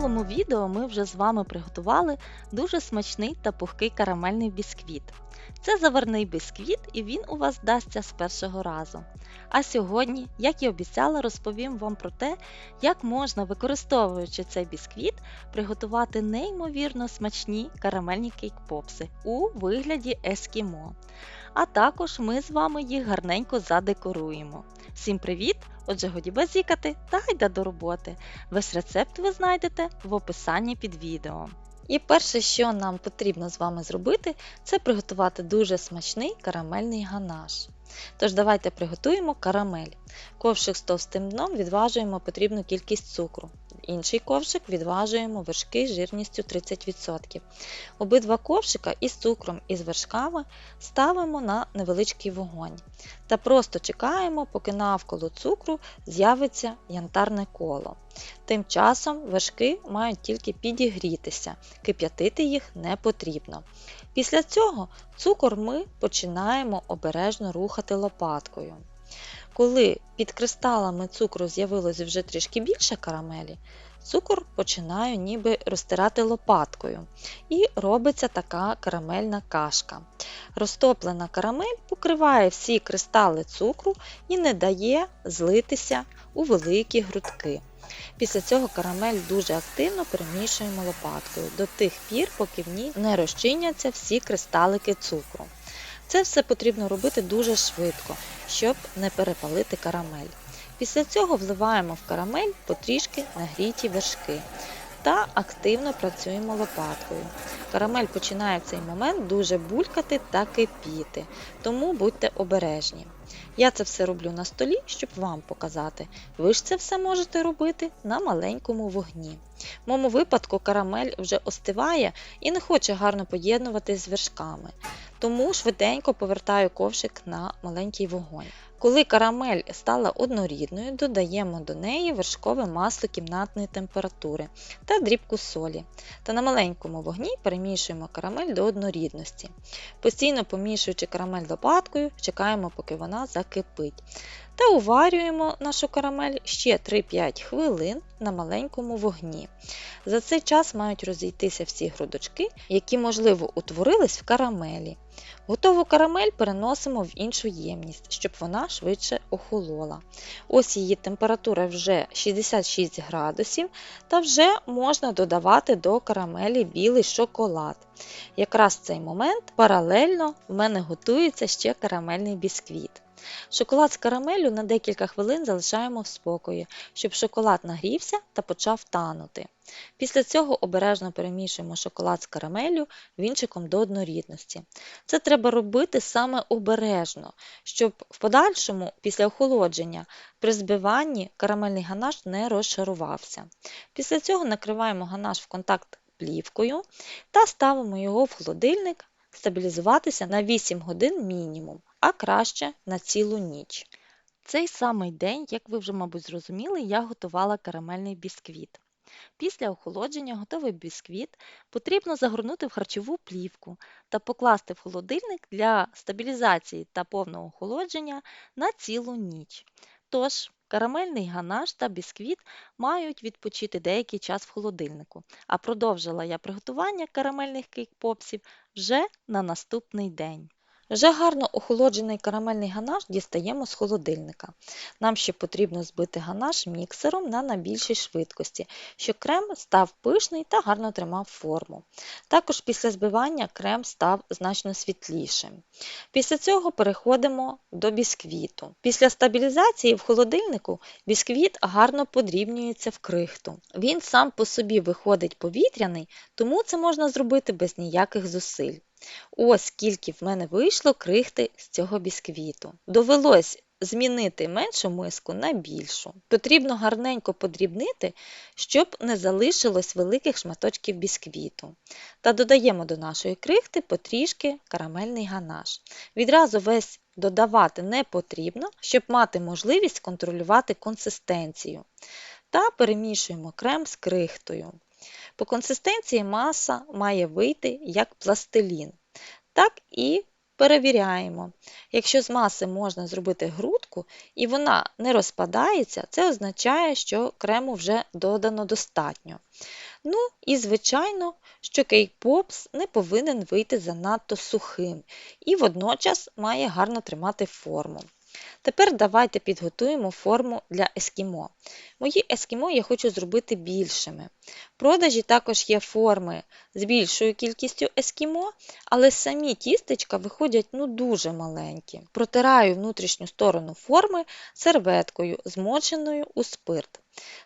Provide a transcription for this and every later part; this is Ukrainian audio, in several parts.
минулому відео ми вже з вами приготували дуже смачний та пухкий карамельний бісквіт. Це заварний бісквіт і він у вас вдасться з першого разу. А сьогодні, як і обіцяла, розповім вам про те, як можна, використовуючи цей бісквіт, приготувати неймовірно смачні карамельні кейк-попси у вигляді ескімо. А також ми з вами їх гарненько задекоруємо. Всім привіт! Отже, годі базікати та йде до роботи. Весь рецепт ви знайдете в описанні під відео. І перше, що нам потрібно з вами зробити, це приготувати дуже смачний карамельний ганаш. Тож давайте приготуємо карамель. Ковшик з товстим дном відважуємо потрібну кількість цукру. Інший ковшик відважуємо вершки жирністю 30%. Обидва ковшика із цукром і з вершками ставимо на невеличкий вогонь та просто чекаємо, поки навколо цукру з'явиться янтарне коло. Тим часом вершки мають тільки підігрітися, кип'ятити їх не потрібно. Після цього цукор ми починаємо обережно рухати лопаткою. Коли під кристалами цукру з'явилось вже трішки більше карамелі, цукор починаю ніби розтирати лопаткою. І робиться така карамельна кашка. Розтоплена карамель покриває всі кристали цукру і не дає злитися у великі грудки. Після цього карамель дуже активно перемішуємо лопаткою до тих пір, поки в ній не розчиняться всі кристалики цукру. Це все потрібно робити дуже швидко, щоб не перепалити карамель. Після цього вливаємо в карамель потрішки нагріті вершки та активно працюємо лопаткою. Карамель починає в цей момент дуже булькати та кипіти, тому будьте обережні. Я це все роблю на столі, щоб вам показати. Ви ж це все можете робити на маленькому вогні. В моєму випадку карамель вже остиває і не хоче гарно поєднуватись з вершками, тому швиденько повертаю ковшик на маленький вогонь. Коли карамель стала однорідною, додаємо до неї вершкове масло кімнатної температури та дрібку солі. Та на маленькому вогні перемішуємо карамель до однорідності. Постійно помішуючи карамель лопаткою, чекаємо, поки вона закипить. Та уварюємо нашу карамель ще 3-5 хвилин на маленькому вогні. За цей час мають розійтися всі грудочки, які, можливо, утворились в карамелі. Готову карамель переносимо в іншу ємність, щоб вона швидше охолола. Ось її температура вже 66 градусів, та вже можна додавати до карамелі білий шоколад. Якраз в цей момент паралельно в мене готується ще карамельний бісквіт. Шоколад з карамелю на декілька хвилин залишаємо в спокої, щоб шоколад нагрівся та почав танути. Після цього обережно перемішуємо шоколад з карамелю вінчиком до однорідності. Це треба робити саме обережно, щоб в подальшому, після охолодження, при збиванні карамельний ганаш не розшарувався. Після цього накриваємо ганаш в контакт плівкою та ставимо його в холодильник стабілізуватися на 8 годин мінімум а краще на цілу ніч. Цей самий день, як ви вже, мабуть, зрозуміли, я готувала карамельний бісквіт. Після охолодження готовий бісквіт потрібно загорнути в харчову плівку та покласти в холодильник для стабілізації та повного охолодження на цілу ніч. Тож, карамельний ганаш та бісквіт мають відпочити деякий час в холодильнику, а продовжила я приготування карамельних кейк-попсів вже на наступний день. Вже гарно охолоджений карамельний ганаш дістаємо з холодильника. Нам ще потрібно збити ганаш міксером на найбільшій швидкості, щоб крем став пишний та гарно тримав форму. Також після збивання крем став значно світлішим. Після цього переходимо до бісквіту. Після стабілізації в холодильнику бісквіт гарно подрібнюється в крихту. Він сам по собі виходить повітряний, тому це можна зробити без ніяких зусиль. Ось скільки в мене вийшло крихти з цього бісквіту. Довелось змінити меншу миску на більшу. Потрібно гарненько подрібнити, щоб не залишилось великих шматочків бісквіту. Та додаємо до нашої крихти потрішки карамельний ганаш. Відразу весь додавати не потрібно, щоб мати можливість контролювати консистенцію. Та перемішуємо крем з крихтою. По консистенції маса має вийти як пластилін. Так і перевіряємо. Якщо з маси можна зробити грудку і вона не розпадається, це означає, що крему вже додано достатньо. Ну і, звичайно, що кейк-попс не повинен вийти занадто сухим і водночас має гарно тримати форму. Тепер давайте підготуємо форму для ескімо. Мої ескімо я хочу зробити більшими. В продажі також є форми з більшою кількістю ескімо, але самі тістечка виходять ну, дуже маленькі. Протираю внутрішню сторону форми серветкою, змоченою у спирт.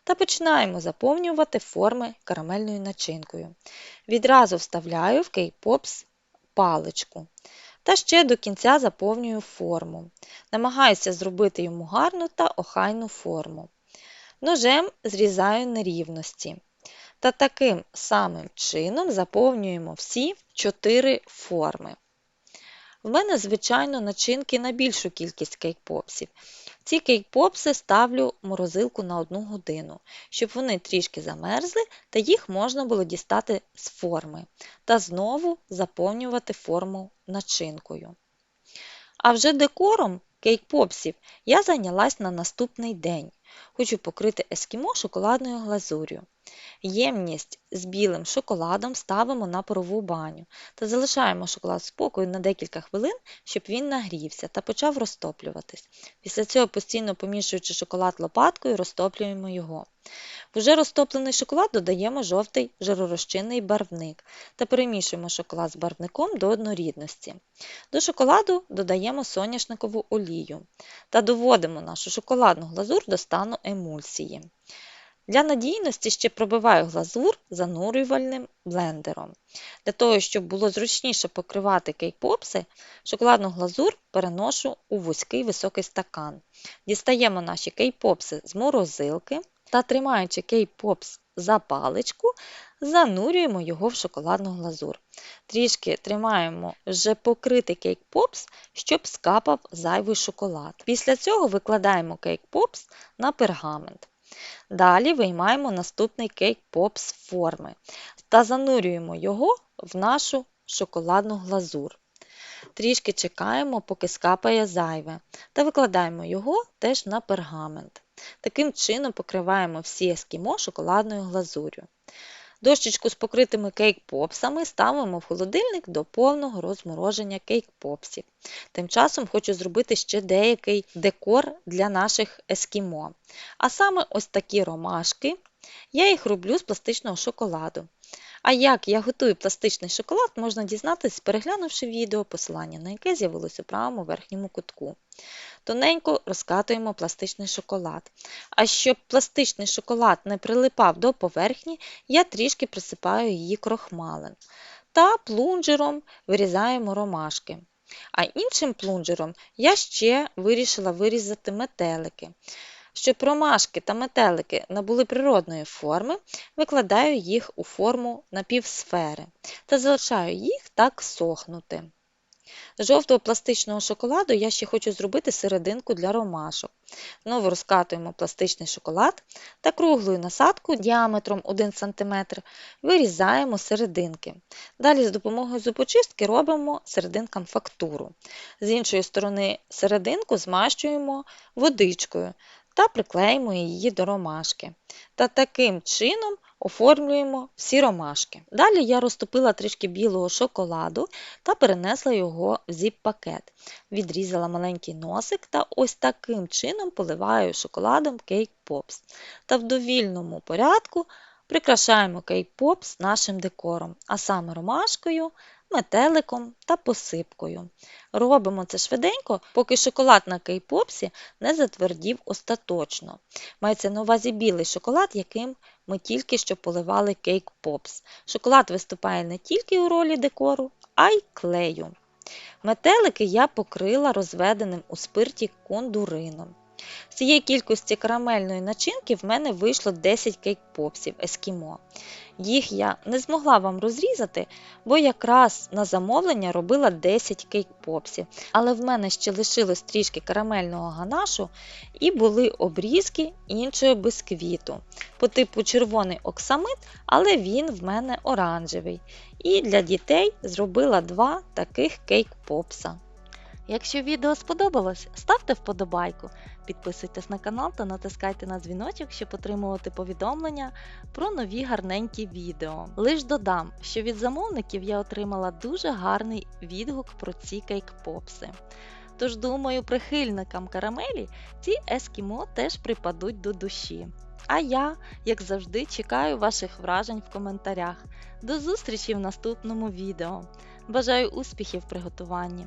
Та починаємо заповнювати форми карамельною начинкою. Відразу вставляю в кейк-попс паличку. Та ще до кінця заповнюю форму. Намагаюся зробити йому гарну та охайну форму. Ножем зрізаю нерівності. Та таким самим чином заповнюємо всі чотири форми. В мене, звичайно, начинки на більшу кількість кейк-попсів. Ці кейк-попси ставлю в морозилку на одну годину, щоб вони трішки замерзли та їх можна було дістати з форми та знову заповнювати форму начинкою. А вже декором кейк-попсів я зайнялась на наступний день. Хочу покрити ескімо шоколадною глазур'ю. Ємність з білим шоколадом ставимо на парову баню та залишаємо шоколад спокою на декілька хвилин, щоб він нагрівся та почав розтоплюватись. Після цього, постійно помішуючи шоколад лопаткою, розтоплюємо його. В уже розтоплений шоколад додаємо жовтий жиророзчинний барвник та перемішуємо шоколад з барвником до однорідності. До шоколаду додаємо соняшникову олію та доводимо нашу шоколадну глазур до стану емульсії. Для надійності ще пробиваю глазур занурювальним блендером. Для того, щоб було зручніше покривати кейк-попси, шоколадну глазур переношу у вузький високий стакан. Дістаємо наші кейк-попси з морозилки та, тримаючи кейк-попс за паличку, занурюємо його в шоколадну глазур. Трішки тримаємо вже покритий кейк-попс, щоб скапав зайвий шоколад. Після цього викладаємо кейк-попс на пергамент. Далі виймаємо наступний кейк-поп з форми та занурюємо його в нашу шоколадну глазур. Трішки чекаємо, поки скапає зайве, та викладаємо його теж на пергамент. Таким чином покриваємо всі ескімо шоколадною глазур'ю. Дощечку з покритими кейк-попсами ставимо в холодильник до повного розмороження кейк-попсів. Тим часом хочу зробити ще деякий декор для наших ескімо. А саме ось такі ромашки. Я їх роблю з пластичного шоколаду. А як я готую пластичний шоколад, можна дізнатися, переглянувши відео, посилання на яке з'явилося у правому верхньому кутку. Тоненько розкатуємо пластичний шоколад. А щоб пластичний шоколад не прилипав до поверхні, я трішки присипаю її крохмалем. Та плунжером вирізаємо ромашки. А іншим плунжером я ще вирішила вирізати метелики. Щоб ромашки та метелики набули природної форми, викладаю їх у форму напівсфери та залишаю їх так сохнути. З жовтого пластичного шоколаду я ще хочу зробити серединку для ромашок. Знову розкатуємо пластичний шоколад та круглою насадкою діаметром 1 см вирізаємо серединки. Далі з допомогою зубочистки робимо серединкам фактуру. З іншої сторони серединку змащуємо водичкою та приклеїмо її до ромашки. Та таким чином оформлюємо всі ромашки. Далі я розтопила трішки білого шоколаду та перенесла його в зіп-пакет. Відрізала маленький носик та ось таким чином поливаю шоколадом кейк попс. Та в довільному порядку прикрашаємо кейк попс нашим декором, а саме ромашкою, метеликом та посипкою. Робимо це швиденько, поки шоколад на кейпопсі не затвердів остаточно. Мається на увазі білий шоколад, яким ми тільки що поливали кейк попс. Шоколад виступає не тільки у ролі декору, а й клею. Метелики я покрила розведеним у спирті кондурином. З цієї кількості карамельної начинки в мене вийшло 10 кейк-попсів ескімо. Їх я не змогла вам розрізати, бо якраз на замовлення робила 10 кейк-попсів. Але в мене ще лишилось трішки карамельного ганашу і були обрізки іншого бисквіту. По типу червоний оксамит, але він в мене оранжевий. І для дітей зробила два таких кейк-попса. Якщо відео сподобалось, ставте вподобайку, підписуйтесь на канал та натискайте на дзвіночок, щоб отримувати повідомлення про нові гарненькі відео. Лиш додам, що від замовників я отримала дуже гарний відгук про ці кейк-попси. Тож, думаю, прихильникам карамелі ці ескімо теж припадуть до душі. А я, як завжди, чекаю ваших вражень в коментарях. До зустрічі в наступному відео. Бажаю успіхів в приготуванні.